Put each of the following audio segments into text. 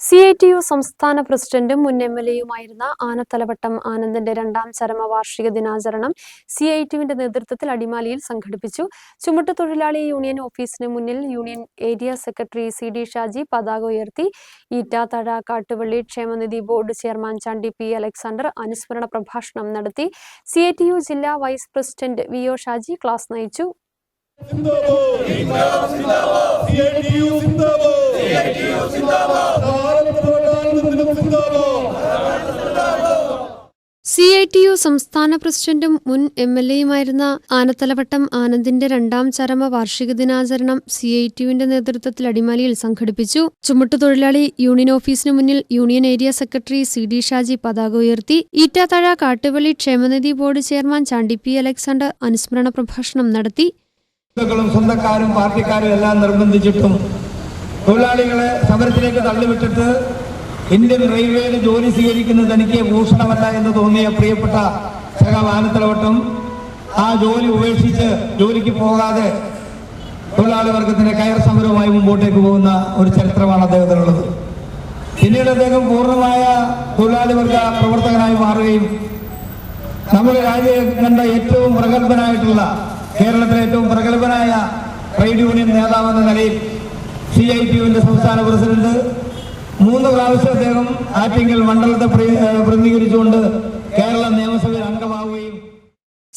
C I T U സംസ്ഥാന പ്രസിഡന്റും മുൻ എം എൽ എയുമായിരുന്ന ആനത്തലവട്ടം ആനന്ദിന്റെ രണ്ടാം ചരമ വാർഷിക ദിനാചരണം സി ഐ ടിയുവിന്റെ നേതൃത്വത്തിൽ അടിമാലിയിൽ സംഘടിപ്പിച്ചു ചുമട്ടുതൊഴിലാളി യൂണിയൻ ഓഫീസിന് മുന്നിൽ union area secretary C D Shaji പതാക ഉയർത്തി ഈറ്റാത്തഴ കാട്ടുവള്ളി ക്ഷേമനിധി board chairman Chandy P Alexander അനുസ്മരണ പ്രഭാഷണം നടത്തി സി ഐ ടി യു ജില്ലാ vice president V O Shaji class നയിച്ചു സി ഐ ടി യു സംസ്ഥാന പ്രസിഡന്റും മുൻ എം എൽ എയുമായിരുന്ന ആനത്തലവട്ടം ആനന്ദിന്റെ രണ്ടാം ചരമ വാർഷിക ദിനാചരണം സി ഐ ടി യുവിന്റെ നേതൃത്വത്തിൽ അടിമാലിയിൽ സംഘടിപ്പിച്ചു. ചുമട്ടുതൊഴിലാളി യൂണിയൻ ഓഫീസിന് മുന്നിൽ union area secretary C D Shaji പതാക ഉയർത്തി. ഈറ്റാത്തഴ കാട്ടുവള്ളി ക്ഷേമനിധി board chairman Chandy P Alexander അനുസ്മരണ പ്രഭാഷണം നടത്തി. സ്വന്തക്കാരും പാർട്ടിക്കാരും എല്ലാം നിർബന്ധിച്ചിട്ടും തൊഴിലാളികളെ സമരത്തിലേക്ക് തള്ളിവിട്ടിട്ട് ഇന്ത്യൻ റെയിൽവേയിൽ ജോലി സ്വീകരിക്കുന്നത് തനിക്ക് ഭൂഷണമല്ല എന്ന് തോന്നിയ പ്രിയപ്പെട്ട സഹമാനത്തലവട്ടം ആ ജോലി ഉപേക്ഷിച്ച് ജോലിക്ക് പോകാതെ തൊഴിലാളി വർഗത്തിന്റെ കയർ സമരവുമായി മുമ്പോട്ടേക്ക് പോകുന്ന ഒരു ചരിത്രമാണ് അദ്ദേഹത്തിനുള്ളത്. പിന്നീട് അദ്ദേഹം പൂർണമായ തൊഴിലാളി വർഗ പ്രവർത്തകനായി മാറുകയും നമ്മുടെ രാജ്യം കണ്ട ഏറ്റവും പ്രഗത്ഭനായിട്ടുള്ള കേരളത്തിലെ ഏറ്റവും പ്രഗത്ഭനായ ട്രേഡ് യൂണിയൻ നേതാവെന്ന നിലയിൽ സി ഐ ടി യുവിന്റെ സംസ്ഥാന പ്രസിഡന്റ്. മൂന്ന് പ്രാവശ്യം അദ്ദേഹം ആറ്റിങ്ങൽ മണ്ഡലത്തെ പ്രതിനിധീകരിച്ചുകൊണ്ട് Kerala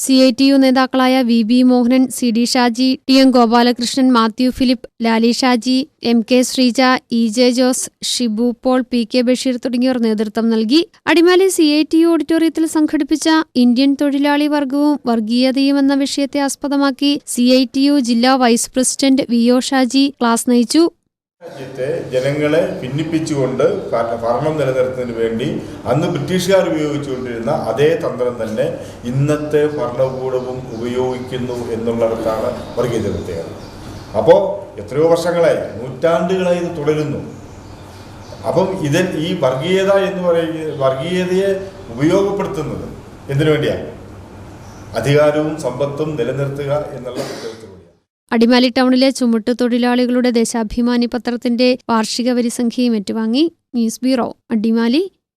C I T U നേതാക്കളായ V B Mohanan C D Shaji T M Gopalakrishnan Mathew Philip Lali Shaji M K Sreeja E J Jose Shibu Paul P K Basheer തുടങ്ങിയവർ നേതൃത്വം നൽകി. Adimali C I T U ഓഡിറ്റോറിയത്തിൽ സംഘടിപ്പിച്ച Indian തൊഴിലാളി വർഗവും വർഗീയതയും എന്ന വിഷയത്തെ ആസ്പദമാക്കി സി ഐ ടി യു ജില്ലാ vice president V O Shaji class നയിച്ചു. രാജ്യത്തെ ജനങ്ങളെ ഭിന്നിപ്പിച്ചുകൊണ്ട് ഭര- ഭരണം നിലനിർത്തുന്നതിന് വേണ്ടി അന്ന് ബ്രിട്ടീഷുകാർ ഉപയോഗിച്ചുകൊണ്ടിരുന്ന അതേ തന്ത്രം തന്നെ ഇന്നത്തെ ഭരണകൂടവും ഉപയോഗിക്കുന്നു എന്നുള്ളിടത്താണ് വർഗീയത പ്രത്യേകത അപ്പോൾ എത്രയോ വർഷങ്ങളായി നൂറ്റാണ്ടുകളായി ഇത് തുടരുന്നു. അപ്പം ഇതിൽ ഈ വർഗീയത എന്ന് പറയുന്ന വർഗീയതയെ ഉപയോഗപ്പെടുത്തുന്നത് എന്തിനു വേണ്ടിയാണ് അധികാരവും സമ്പത്തും നിലനിർത്തുക എന്നുള്ള അടിമാലി ടൗണിലെ ചുമട്ടു തൊഴിലാളികളുടെ ദേശാഭിമാനി പത്രത്തിന്റെ വാർഷിക വരിസംഖ്യയും ഏറ്റുവാങ്ങി. News bureau Adimali.